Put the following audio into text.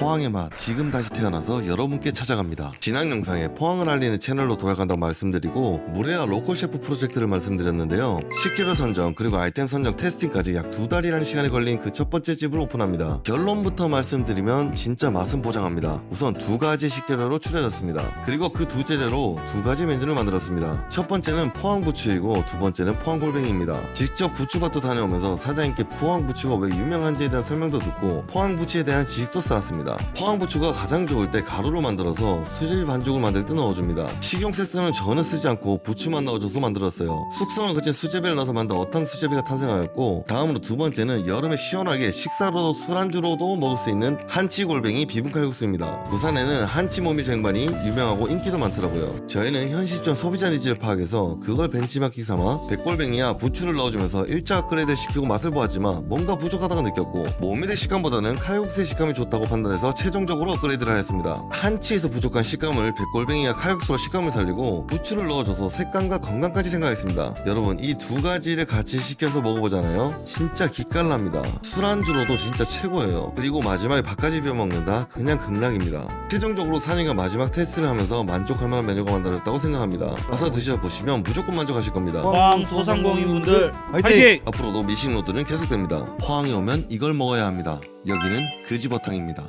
포항의 맛 지금 다시 태어나서 여러분께 찾아갑니다. 지난 영상에 포항을 알리는 채널로 도약한다고 말씀드리고 무례와 로컬 셰프 프로젝트를 말씀드렸는데요. 식재료 선정 그리고 아이템 선정 테스팅까지 약 두 달이라는 시간이 걸린 그 첫 번째 집을 오픈합니다. 결론부터 말씀드리면 진짜 맛은 보장합니다. 우선 두 가지 식재료로 추려졌습니다. 그리고 그 두 재료로 두 가지 메뉴를 만들었습니다. 첫 번째는 포항 부추이고 두 번째는 포항 골뱅이입니다. 직접 부추밭도 다녀오면서 사장님께 포항 부추가 왜 유명한지에 대한 설명도 듣고 포항 부추에 대한 지식도 쌓았습니다. 포항 부추가 가장 좋을 때 가루로 만들어서 수질 반죽을 만들 때 넣어줍니다. 식용색소는 전혀 쓰지 않고 부추만 넣어줘서 만들었어요. 숙성을 거친 수제비를 넣어서 만든 어탕 수제비가 탄생하였고 다음으로 두 번째는 여름에 시원하게 식사로도 술안주로도 먹을 수 있는 한치 골뱅이 비빔 칼국수입니다. 부산에는 한치 모미 쟁반이 유명하고 인기도 많더라고요. 저희는 현 시점 소비자 니즈를 파악해서 그걸 벤치마킹 삼아 백골뱅이와 부추를 넣어주면서 일자 업그레이드 시키고 맛을 보았지만 뭔가 부족하다고 느꼈고 모밀의 식감보다는 칼국수의 식감이 좋다고 판단해서 최종적으로 업그레이드를 하였습니다. 한치에서 부족한 식감을 백골뱅이와 칼국수로 식감을 살리고 부추를 넣어줘서 색감과 건강까지 생각했습니다. 여러분 이 두 가지를 같이 시켜서 먹어보잖아요. 진짜 기깔납니다. 술안주로도 진짜 최고예요. 그리고 마지막에 밥까지 비벼 먹는다? 그냥 극락입니다. 최종적으로 산이가 마지막 테스트를 하면서 만족할 만한 메뉴가 만들어졌다고 생각합니다. 와서 드셔보시면 무조건 만족하실 겁니다. 포항 소상공인분들 화이팅! 화이팅! 앞으로도 미식노드는 계속됩니다. 포항에 오면 이걸 먹어야 합니다. 여기는 그지버탕입니다.